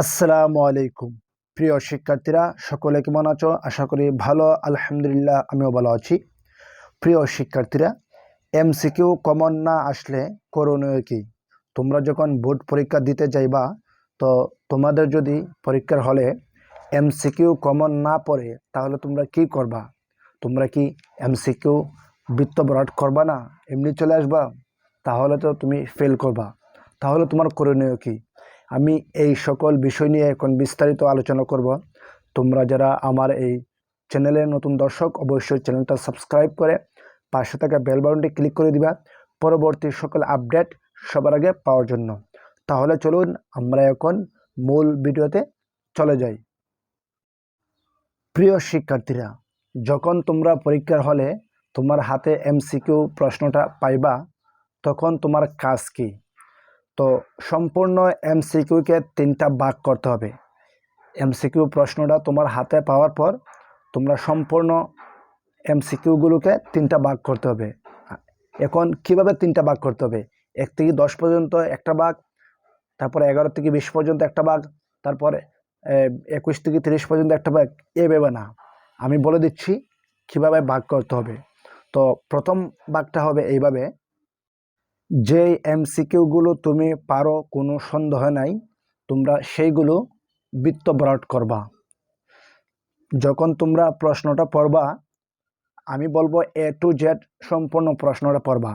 আসসালামু আলাইকুম। প্রিয় শিক্ষার্থীরা, সকলে কেমন আছো? আশা করি ভালো, আলহামদুলিল্লাহ, আমিও ভালো আছি। প্রিয় শিক্ষার্থীরা, এমসিকিউ কমন না আসলে করণীয় কি? তোমরা যখন বোর্ড পরীক্ষা দিতে যাইবা, তো তোমাদের যদি পরীক্ষার হলে এমসিকিউ কমন না পড়ে, তাহলে তোমরা কি করবা? তোমরা কি এমসিকিউ বৃত্ত ভরাট করবা না? এমনি চলে আসবা? তাহলে তো তুমি ফেল করবা। তাহলে তোমার করণীয় কি? আমি এই সকল বিষয় নিয়ে এখন বিস্তারিত আলোচনা করব। তোমরা যারা আমার এই চ্যানেলের নতুন দর্শক, অবশ্যই চ্যানেলটা সাবস্ক্রাইব করে পাশে থাকা বেল ক্লিক করে দিবা। পরবর্তী সকল আপডেট সবার আগে পাওয়ার জন্য। তাহলে চলুন আমরা এখন মূল ভিডিওতে চলে যাই। প্রিয় শিক্ষার্থীরা, যখন তোমরা পরীক্ষার হলে তোমার হাতে এমসিকিউ প্রশ্নটা পাইবা, তখন তোমার কাজ কী? তো সম্পূর্ণ এমসিকিউকে তিনটা ভাগ করতে হবে। এমসিকিউ প্রশ্নটা তোমার হাতে পাওয়ার পর তোমরা সম্পূর্ণ এমসিকিউগুলোকে তিনটা ভাগ করতে হবে। এখন কীভাবে তিনটা ভাগ করতে হবে? এক থেকে দশ পর্যন্ত একটা ভাগ, তারপরে এগারো থেকে বিশ পর্যন্ত একটা ভাগ, তারপর একুশ থেকে তিরিশ পর্যন্ত একটা ভাগ এভাবে না আমি বলে দিচ্ছি কীভাবে ভাগ করতে হবে। তো প্রথম ভাগটা হবে এইভাবে যে এমসিকিউগুলো তুমি পারো, কোনো সন্দেহ নাই। তোমরা সেইগুলো বৃত্ত ভরাট করবা। যখন তোমরা প্রশ্নটা পড়বা, আমি বলব এ টু জেড সম্পূর্ণ প্রশ্নটা পড়বা।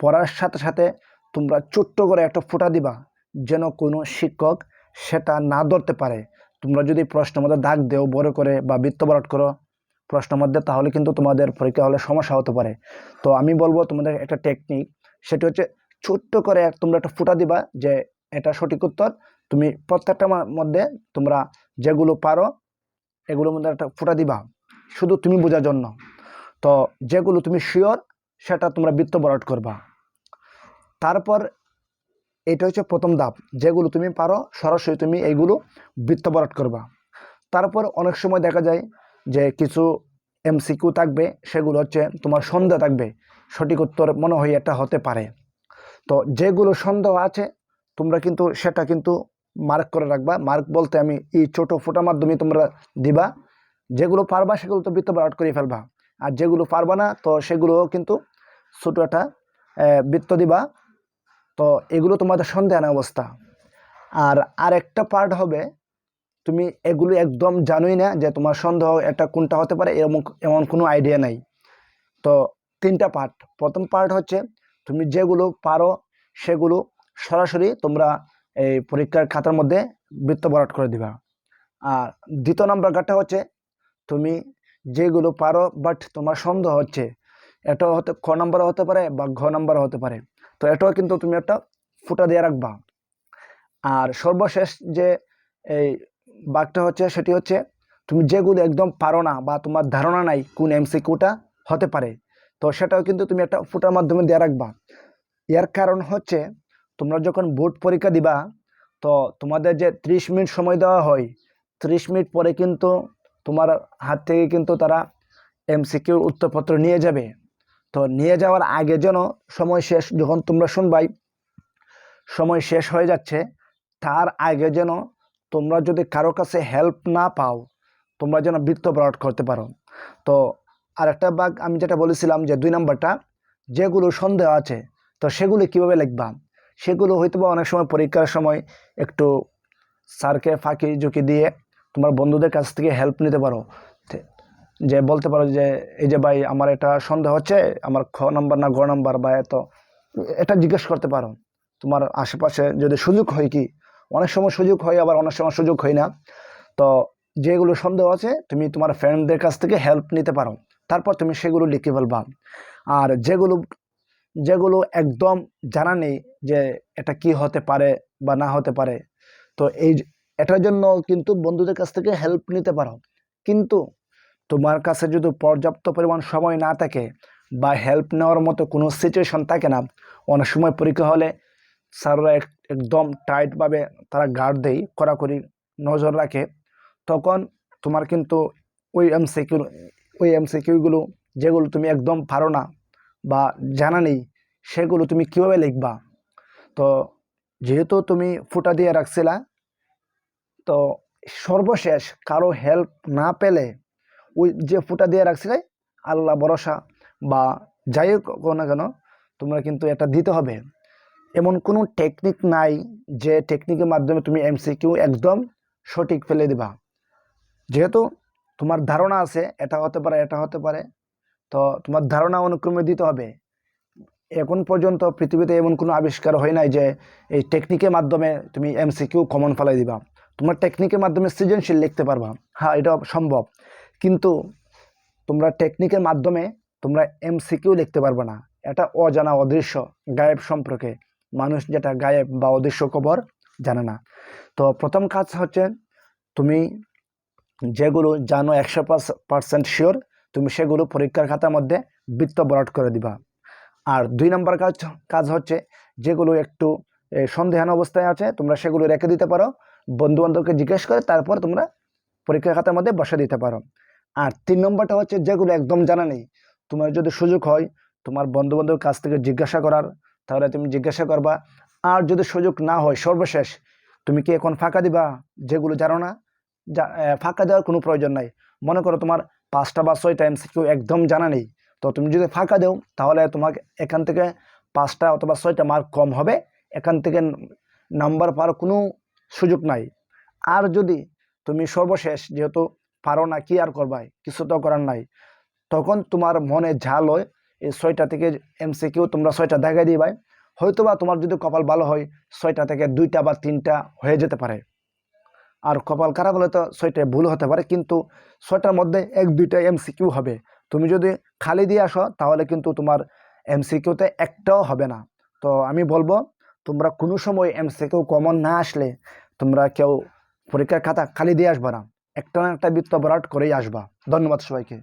পড়ার সাথে সাথে তোমরা ছোট্ট করে একটা ফোঁটা দিবা, যেন কোনো শিক্ষক সেটা না ধরতে পারে। তোমরা যদি প্রশ্নের মধ্যে দাগ দেও, বড় করে বা বৃত্ত ভরাট করো প্রশ্নের মধ্যে, তাহলে কিন্তু তোমাদের পরীক্ষা হলে সমস্যা হতে পারে। তো আমি বলব তোমাদের একটা টেকনিক সেটা হচ্ছে ছোট্ট করে তোমরা একটা ফুটা দিবা যে এটা সঠিক উত্তর। তুমি প্রত্যেকটা মধ্যে তোমরা যেগুলো পারো, এগুলোর মধ্যে একটা ফুটা দিবা। শুধু তুমি বোঝার জন্য। তো যেগুলো তুমি শিওর সেটা তোমরা বৃত্ত বরাট করবা। তারপর এটা হচ্ছে প্রথম ধাপ। যেগুলো তুমি পারো, সরাসরি তুমি এইগুলো বৃত্ত বরাট করবা। তারপর অনেক সময় দেখা যায় যে কিছু এমসিকিউ থাকবে, সেগুলো হচ্ছে তোমার সন্দেহ থাকবে। সঠিক উত্তর মনে হয় এটা হতে পারে। তো যেগুলো সন্দেহ আছে, তোমরা কিন্তু সেটা কিন্তু মার্ক করে রাখবা। মার্ক বলতে আমি এই ছোটো ফোটার মাধ্যমে তোমরা দিবা। যেগুলো পারবা, সেগুলো তো বৃত্ত আউট করে ফেলবা। আর যেগুলো পারবা না, তো সেগুলো কিন্তু ছোটো একটা বৃত্ত দিবা। তো এগুলো তোমাদের সন্দেহান অবস্থা। আর আরেকটা পার্ট হবে, তুমি এগুলো একদম জানোই না যে তোমার সন্দেহ এটা কোনটা হতে পারে এমন এমন কোনো আইডিয়া নাই। তো তিনটা পার্ট প্রথম পার্ট হচ্ছে, তুমি যেগুলো পারো সেগুলো সরাসরি তোমরা এই পরীক্ষার খাতার মধ্যে বৃত্ত ভরাট করে দিবা। আর দ্বিতীয় নম্বর কার্ডটা হচ্ছে, তুমি যেগুলো পারো বাট তোমার সন্দেহ হচ্ছে, এটাও হতে, খ নম্বর হতে পারে বা ঘ নম্বর হতে পারে। তো এটাও কিন্তু তুমি একটা ফুটা দিয়ে রাখবা। আর সর্বশেষ যে এই বাঘটা হচ্ছে, সেটি হচ্ছে, তুমি যেগুলো একদম পারো না বা তোমার ধারণা নাই কোন এমসিকিউটা হতে পারে তো সেটাও কিন্তু তুমি একটা ফুটার মাধ্যমে দিয়ে রাখবা। এর কারণ হচ্ছে, তোমরা যখন বোর্ড পরীক্ষা দিবা, তো তোমাদের যে ত্রিশ মিনিট সময় দেওয়া হয়, ত্রিশ মিনিট পরে কিন্তু তোমার হাত থেকে কিন্তু তারা এমসিকিউর উত্তরপত্র নিয়ে যাবে। তো নিয়ে যাওয়ার আগে যেন সময় শেষ, যখন তোমরা শুনবাই, সময় শেষ হয়ে যাচ্ছে, তার আগে যেন তোমরা যদি কারও কাছে হেল্প না পাও, তোমরা যেন বৃত্ত ভরাট করতে পারো। তো আরেকটা বাঘ আমি যেটা বলেছিলাম যে দুই নম্বরটা, যেগুলো সন্দেহ আছে, তো সেগুলো কীভাবে লিখবা? সেগুলো হয়তো বা অনেক সময় পরীক্ষার সময় একটু স্যারকে ফাঁকি ঝুঁকি দিয়ে তোমার বন্ধুদের কাছ থেকে হেল্প নিতে পারো। যে বলতে পারো যে, এই যে ভাই, আমার এটা সন্দেহ হচ্ছে, আমার খ নাম্বার না গ নাম্বার বা এত। এটা জিজ্ঞেস করতে পারো। তোমার আশেপাশে যদি সুযোগ হয় কি? অনেক সময় সুযোগ হয়, আবার অনেক সময় সুযোগ হয় না। তো যেগুলো সন্দেহ আছে, তুমি তোমার ফ্রেন্ডদের কাছ থেকে হেল্প নিতে পারো। তারপর তুমি সেগুলো লিখে ফেলবা। আর যেগুলো যেগুলো একদম জানা নেই যে এটা কি হতে পারে বা না হতে পারে, তো এই এটার জন্য কিন্তু বন্ধুদের কাছ থেকে হেল্প নিতে পারো। কিন্তু তোমার কাছে যদি পর্যাপ্ত পরিমাণ সময় না থাকে বা হেল্প নেওয়ার মতো কোনো সিচুয়েশন থাকে না, অনেক সময় পরীক্ষা হলে স্যাররা একদম টাইটভাবে তারা গার্ড দেয়, কড়াকড়ি নজর রাখে। তখন তোমার কিন্তু ওই এমসিকিউ ওই এমসিকিউগুলো, যেগুলো তুমি একদম পারো না বা জানা নেই, সেগুলো তুমি কীভাবে লিখবা? তো যেহেতু তুমি ফুটা দিয়ে রাখছিলা, তো সর্বশেষ কারও হেল্প না পেলে, ওই যে ফুটা দিয়ে রাখছিলে, আল্লাহ ভরসা বা যাই হোক না কেন, তোমরা কিন্তু এটা দিতে হবে। এমন কোনো টেকনিক নাই যে টেকনিকের মাধ্যমে তুমি এমসিকিউ একদম সঠিক ফেলে দিবা। যেহেতু তোমার ধারণা আছে, এটা হতে পারে, এটা হতে পারে। তো তোমার ধারণা অনুক্রমে দিতে হবে। এখন পর্যন্ত পৃথিবীতে এমন কোনো আবিষ্কার হয় নাই যে এই টেকনিকের মাধ্যমে তুমি এমসিকিউ কমন ফেলাই দিবা। তোমার টেকনিকের মাধ্যমে সৃজনশীল লিখতে পারবা। হ্যাঁ এটা সম্ভব। কিন্তু তোমরা টেকনিকের মাধ্যমে তোমরা এমসিকিউ লিখতে পারবে না। এটা অজানা, অদৃশ্য, গায়েব সম্পর্কে। মানুষ যেটা গায়েব বা অদৃশ্য খবর জানে না। তো প্রথম কাজ হচ্ছে তুমি যেগুলো জানো একশো পার্সেন্ট শিওর, তুমি সেগুলো পরীক্ষার খাতার মধ্যে বৃত্ত বরাট করে দিবা। আর দুই নম্বর কাজ কাজ হচ্ছে যেগুলো একটু সন্দেহান অবস্থায় আছে, তোমরা সেগুলো রেখে দিতে পারো। বন্ধু বান্ধবকে জিজ্ঞেস করে তারপর তোমরা পরীক্ষার খাতার মধ্যে বসে দিতে পারো। আর তিন নম্বরটা হচ্ছে যেগুলো একদম জানা নেই। তোমার যদি সুযোগ হয় তোমার বন্ধু বান্ধবের কাছ থেকে জিজ্ঞাসা করার, তাহলে তুমি জিজ্ঞাসা করবা। আর যদি সুযোগ না হয় সর্বশেষ, তুমি কি এখন ফাঁকা দিবা? যেগুলো জানো না ফাঁকা দেওয়ার কোনো প্রয়োজন নাই। মনে করো তোমার পাঁচটা বা ছয়টা এমসিকিউ একদম জানা নেই, তো তুমি যদি ফাঁকা দেও, তাহলে তোমাকে এখান থেকে পাঁচটা অথবা ছয়টা মার্ক কম হবে। এখান থেকে নাম্বার পাওয়ার কোনো সুযোগ নাই। আর যদি তুমি সর্বশেষ যেহেতু পারো না, কি আর করবাই কিছু তো করার নাই। তখন তোমার মনে ঝাল হয়, এই ছয়টা থেকে এমসিকিউ তোমরা ছয়টা দেখাই দিবাই। হয়তো বা তোমার যদি কপাল ভালো হয়, ছয়টা থেকে দুইটা বা তিনটা হয়ে যেতে পারে। আর কপাল খারাপ হলে তো ছয়টায় ভুল হতে পারে, কিন্তু ছয়টার মধ্যে এক দুইটা এমসিকিউ হবে। তুমি যদি খালি দিয়ে আসো, তাহলে কিন্তু তোমার এমসিকিউতে একটাও হবে না। তো আমি বলব, তোমরা কোনো সময় এমসিকিউ কমন না আসলে তোমরা কেউ পরীক্ষার খাতা খালি দিয়ে আসবা না। একটা না একটা বৃত্ত বরাট করেই আসবা। ধন্যবাদ সবাইকে।